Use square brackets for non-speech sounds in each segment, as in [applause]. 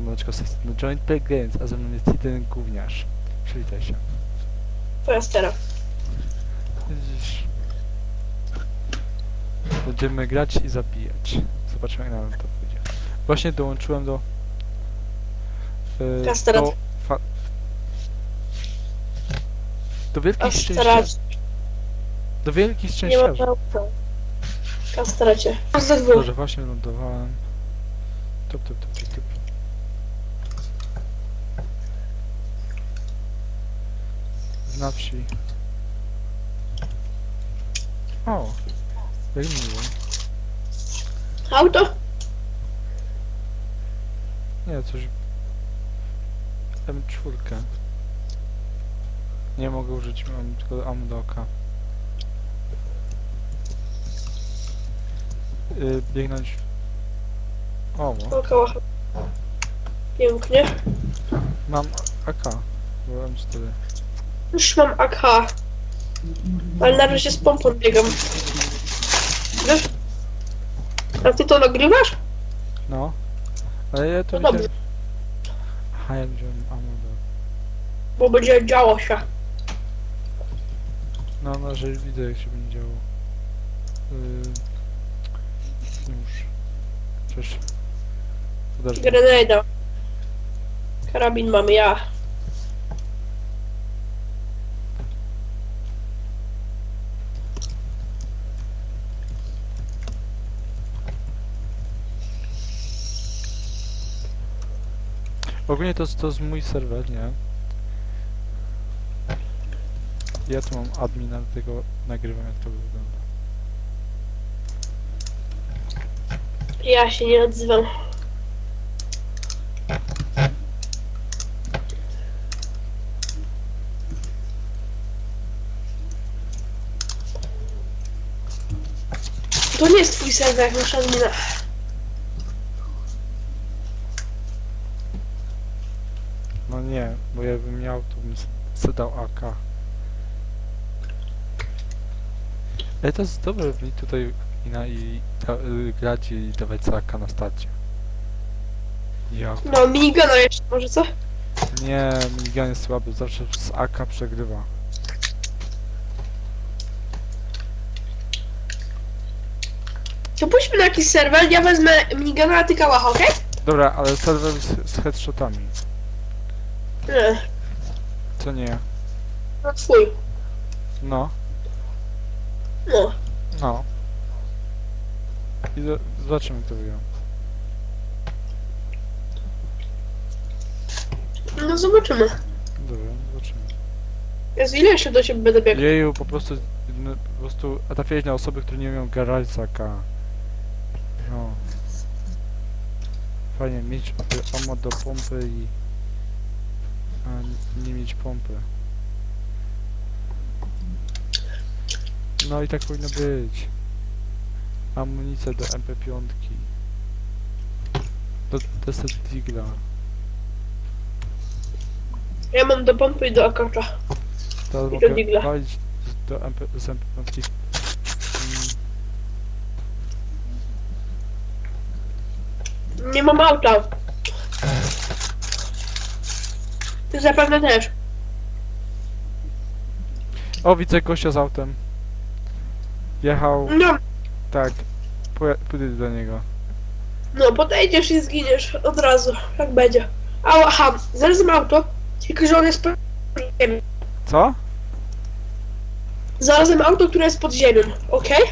Tej strony Joint Play Games, a ze mną jest jeden gówniarz. Przywitaj się. To jest teraz. Widzisz. Będziemy grać i zabijać. Zobaczymy jak nam to pójdzie. Właśnie dołączyłem do... Yy, Kasterat. do, fa- do wielkich szczęściarzy. Kastracie. Do wielkich Nie ma szczęściarzy. nauka. Kastracie. Dwóch. Dobrze, właśnie lądowałem. Tup, tup, tup, tup, tup. Na wsi. O, jak miło. Auto? Nie, coś... M4. Nie mogę użyć, mam tylko ammo do oka. Yy, biegnąć... O. Około. Pięknie. mam AK. Bo M4. Już mam AK. Ale na razie z pompą biegam. Wiesz? A ty to nagrywasz? No. Ale ja to No widziałem... Aha, ja wziąłem ammo do... Bo będzie działo się. No, no, że widzę jak się będzie działo. Yy... Już. Przecież... Grenada. Karabin mam ja. Ogólnie to, to jest mój serwer, nie? Ja tu mam admina, dlatego nagrywam jak to wygląda. Ja się nie odzywam. To nie jest twój serwer, masz admina. Nie, bo jakbym miał, to bym s- se dał AK. Ale to jest dobre, mi tutaj ina i da, y, grać i dawać AK na starcie. Ja. No, minigana jeszcze, może co? Nie, minigun jest słaby, zawsze z AK przegrywa. To pójdźmy na jakiś serwer, ja wezmę minigana, a ty kałacha, okej? Dobra, ale serwer z, z headshotami. Nie, Co nie? no twój. No, No. no. I zo- zobaczymy kto wygrał. No zobaczymy. Dobra, zobaczymy. Jezu, ile jeszcze do ciebie będę biegł? Jeju, po prostu, no, po prostu trafiłeś na osoby, które nie z AK. No. Fajnie mieć ammo do pompy i... A nie mieć pompy. No i tak powinno być. Amunicję do MP5. Do Desert Digla. Ja mam do pompy i do akacza. Teraz I do mogę Digla. walić z- do MP, z MP5. Mm, Nie mam auta. Ty zapewne też. O, widzę gościa z autem. Jechał, No, tak. Poja- Pójdę do niego. no, podejdziesz i zginiesz od razu, jak będzie. A, aha, znalazłem auto, tylko że on jest pod ziemią. Co? Znalazłem auto, które jest pod ziemią, okej?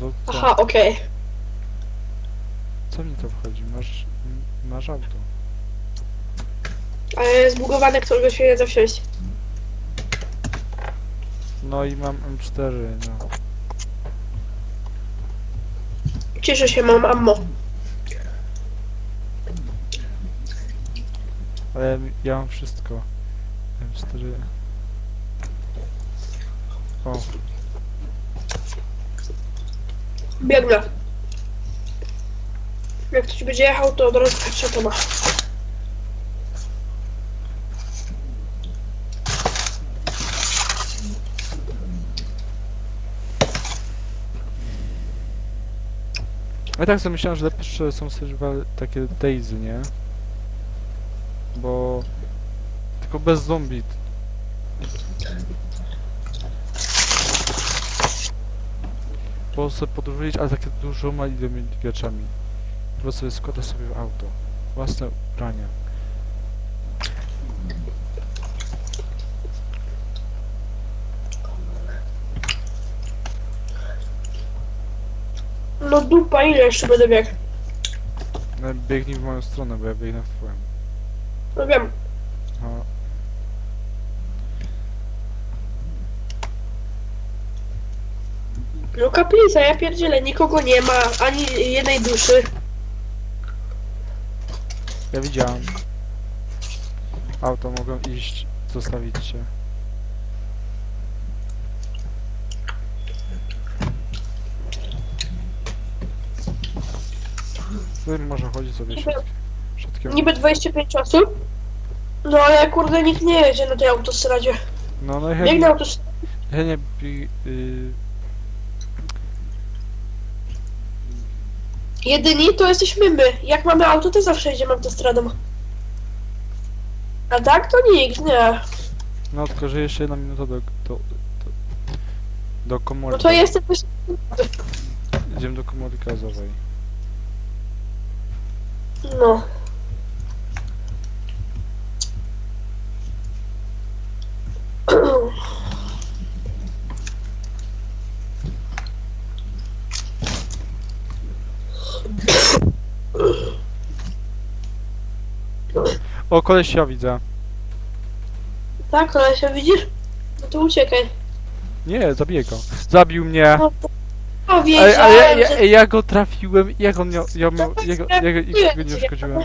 No, co? Aha, okej. Co mi to wchodzi? Masz, m- masz auto. Ale jest zbugowane, którego się nie da wsiąść. No i mam M4, no. Cieszę się, mam ammo. Ale ja mam wszystko. M4. O, Biegnę. Jak ktoś będzie jechał, to od razu to ma. Ja tak sobie myślałem, że lepsze są serwer takie Daisy, nie? Bo... Tylko bez zombie. Po sobie podróżujesz, ale takie dużoma ilomi graczami. Po prostu składa sobie w auto. Własne ubrania. No dupa, ile jeszcze będę biegł? No, Biegnij w moją stronę, bo ja biegnę w twoją. No wiem. No, No kaplica, ja pierdzielę, nikogo nie ma, ani jednej duszy. ja widziałem. Auto mogą iść, zostawić cię. Tutaj może chodzić sobie Niby- środkiem. środkiem. Niby 25 osób. No ale kurde nikt nie jedzie na tej autostradzie. No, no i Biegnę chętnie, autostradę. chętnie bi- y, Jedyni to jesteśmy my. Jak mamy auto, to zawsze jedziemy autostradą. A tak to nikt, nie. No tylko, że jeszcze jedna minuta do, do, do, do komory. No to jestem... Idziemy do komory gazowej. No. O, koleś ja widzę. Tak, kolesia, widzisz? No to uciekaj. Nie, zabiję go. Zabił mnie. No to... O, Ej, ale ja, ja, że... ja go trafiłem, jak on miał, ja miał, ja, go- ja, go- ja go nie uszkodziłem.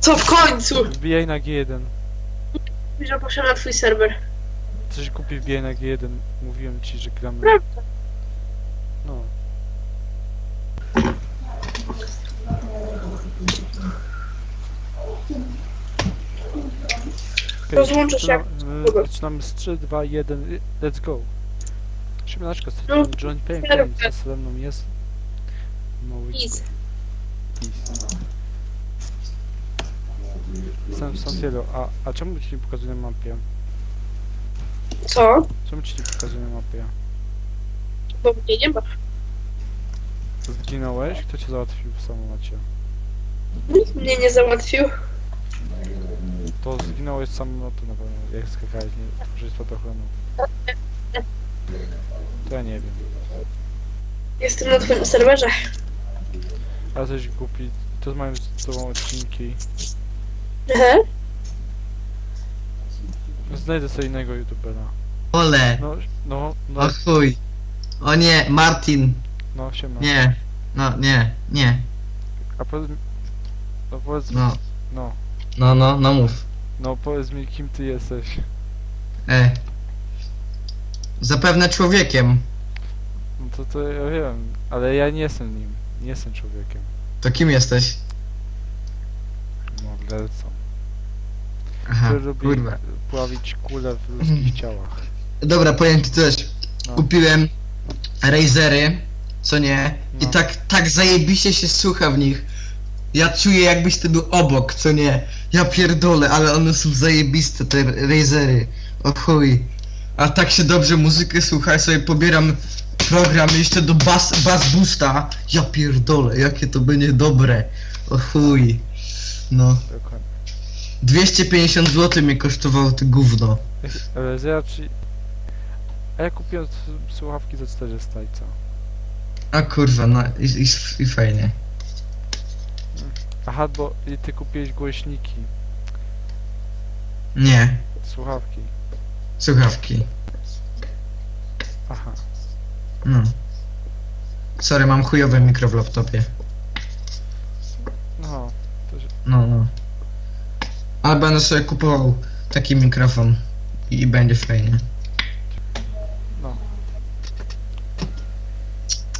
Co w końcu? Wbijaj na G1. Że poszedłem na twój serwer. Coś kupi wbijaj na G1. Mówiłem ci, że gramy. Prawda. No. Rozłączę się zaczynamy, z 3, 2, 1, y, let's go. Siemaneczko, z No, John Payne. Games, ze mną jest... Mały. Peace. Jestem w Santiago, a, a czemu ci nie pokazuje na mapie? Co? Czemu ci nie pokazuje na mapie? Bo mnie nie ma. Zginąłeś? Kto cię załatwił w samolocie? Nikt mnie nie załatwił. To zginąłeś z samolotu na pewno, jak skakałeś, nie, że jest spadochronu. [laughs] To ja nie wiem. Jestem na twoim serwerze. Ale coś głupi, to mają z tobą odcinki. Aha. Znajdę sobie innego youtubera. Ole, No, no, no, o chuj. O nie, Martin. no, siema. Nie. No, nie, nie. A powiedz mi... No powiedz mi... No, No, no, no, no mów. no powiedz mi kim ty jesteś. E. Zapewne człowiekiem. No to, to ja wiem, ale ja nie jestem nim. Nie jestem człowiekiem. To kim jesteś? Mordercą. Aha, Który lubi kurwa. pławić kule w ludzkich [laughs] ciałach. Dobra, powiem ci coś. No. Kupiłem Razery, co nie? I No. tak, tak zajebiście się słucha w nich. Ja czuję jakbyś ty był obok, co nie? Ja pierdolę, ale one są zajebiste, te Razery. O chuj. A tak się dobrze muzykę słucha, ja sobie pobieram program jeszcze do Bass, bass Boosta. Ja pierdolę, jakie to będzie dobre. O chuj. No. Dokładnie. 250 zł mi kosztowało to gówno. [laughs] Ale ja ci... A ja kupiłem słuchawki za 400 i co? A kurwa, no i, i, i fajnie. Aha, bo ty kupiłeś głośniki. Nie, Słuchawki. Słuchawki. Aha. No. Sorry, mam chujowy mikro w laptopie. No. To się... No, no. Ale będę sobie kupował taki mikrofon i, i będzie fajnie. No.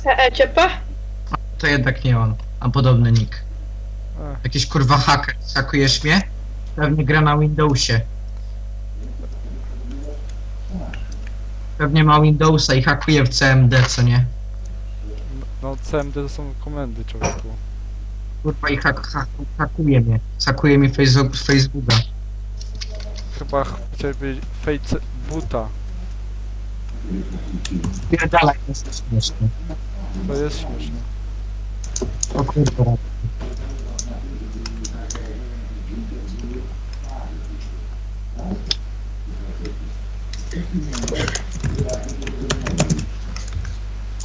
E, e, ciepa? To jednak nie on, a podobny nick. Ech, Jakiś kurwa haker, hakujesz mnie? Pewnie gra na Windowsie. Pewnie ma Windowsa i hakuje w CMD, co nie? no CMD to są komendy człowieku. kurwa i hak, hak, hakuje mnie. Hakuje mi Facebook, Facebooka. Chyba ch- chciałem powiedzieć buta. Pierdalaj, jest śmieszne. To jest śmieszne. O kurwa.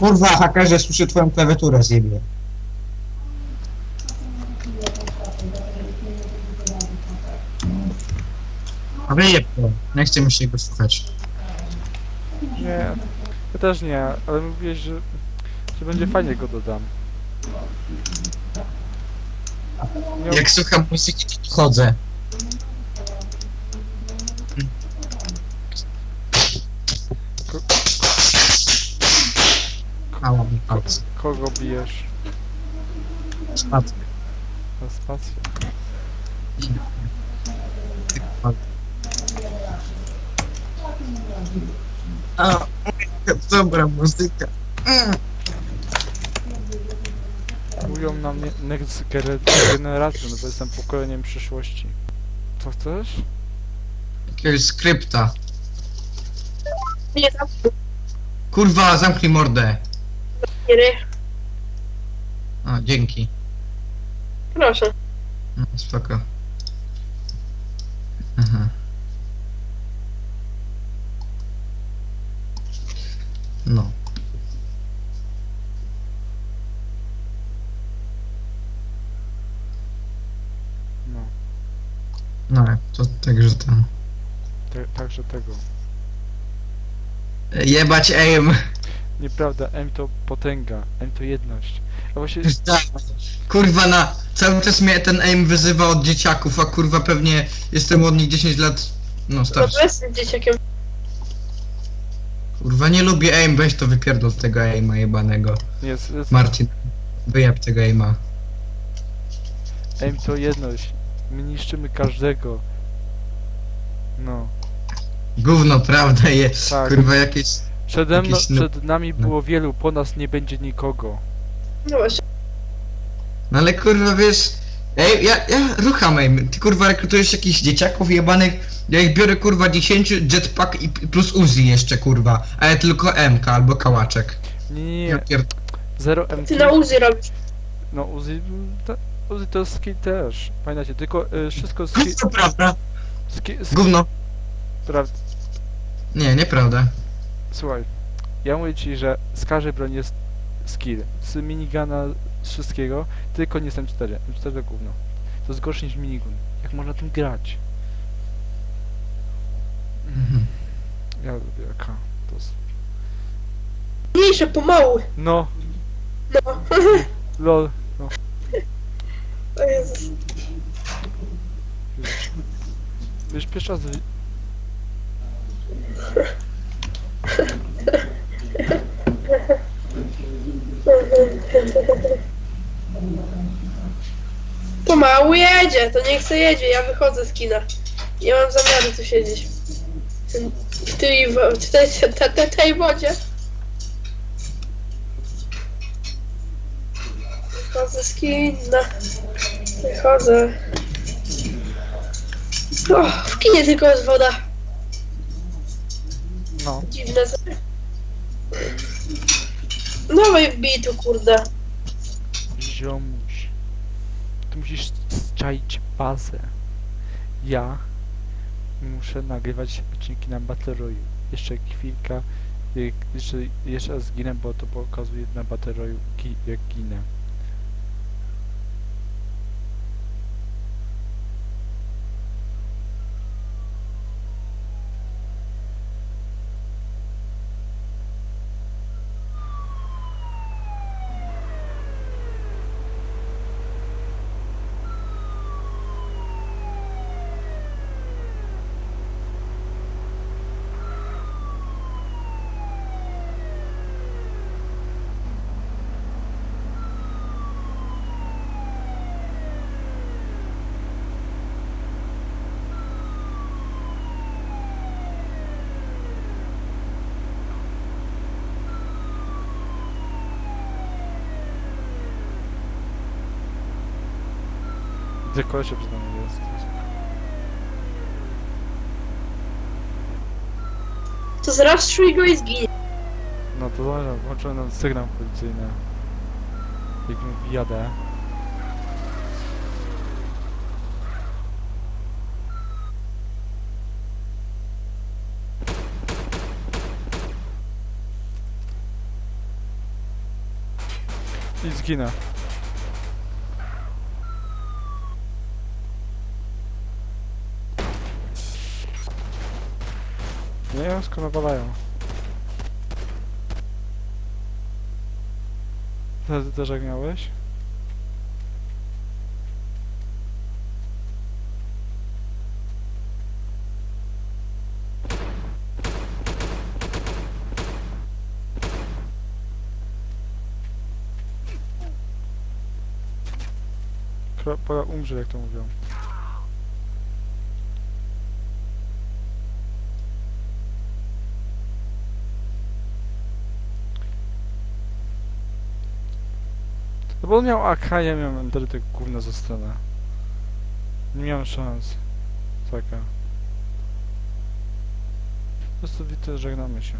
Kurwa, hakerze, słyszę twoją klawiaturę zjebie. Wyjeb to, nie chce mi się go słuchać. Nie, ja też nie, ale mówiłeś, że, że będzie fajnie go dodam. Nie, Jak słucham muzyki, to chodzę. Palce. kogo bijesz? Spadł. Na spację. A, dobra muzyka. Mm. Mówią na mnie next gener- generation, bo jestem pokoleniem przyszłości. Co chcesz? Jakiegoś skrypta. Nie Kurwa, zamknij mordę. Gry. A, dzięki. Proszę. No, spoko. Aha. No. No, No, to także tam. te, także tego. Jebać aim. Nieprawda, M to potęga, M to jedność. A właśnie, [laughs] Kurwa na... Cały czas mnie ten aim wyzywa od dzieciaków, a kurwa pewnie jestem od nich 10 lat... No No starszy. to jestem dzieciakiem. Kurwa nie lubię aim, weź to wypierdol z tego aima jebanego. jest, jest Marcin, wyjeb tego aima. M to jedność. My niszczymy każdego. No, Gówno, prawda jest. Tak. Kurwa jakieś... przede mną, Jakiś no- przed nami no. było wielu, po nas nie będzie nikogo. No właśnie. No ale kurwa wiesz... Ej, ja, ja rucham aim. Ty kurwa rekrutujesz jakichś dzieciaków jebanych. Ja ich biorę kurwa 10, jetpack i i plus Uzi jeszcze kurwa. A ja tylko MK albo kałaczek. Nie, nie, Ja nie, pier... zero M. Ty na Uzi robisz. No Uzi, ta, Uzi to skill też. Pamiętajcie, tylko y, wszystko skill, Gówno, prawda? skill, skill Gówno. pra, Nie, nieprawda. Słuchaj, ja mówię ci, że z każdej broni jest skill. Z minigana, z wszystkiego, tylko nie jestem 4. M4 to gówno. To jest gorsze niż minigun. Jak można tym grać? Mhm. Ja lubię AK. To jest... Mniejsze, pomału. No, No. [laughs] lol. O Jezus. Wiesz, pierwszy raz... wi- Pomału jedzie, to niech se jedzie, ja wychodzę z kina. Nie mam zamiaru tu siedzieć. W tej, w tej, tej, tej wodzie. Wychodzę z kina. Wychodzę. O, w kinie tylko jest woda. No, Dziwne. Dawaj wbij tu, kurde. ziomuś. Tu musisz zczaić bazę. Ja muszę nagrywać odcinki na Battle Royale. Jeszcze chwilka, jak jeszcze, jeszcze raz zginę, bo to pokazuje na Battle Royale, jak ginę. Widzę kolesia przed nami jest. To zrastrzuj go i zginie. No to dobra, włączyłem nam sygnał policyjny. Jak mu wjadę. I zginę. Skąd nawalają. Ty też jak miałeś? Umrze, jak to mówią. No bo on miał AK, ja miałem Endery gówno ze strony. Nie miałem szans. Taka. Po prostu widzę, żegnamy się.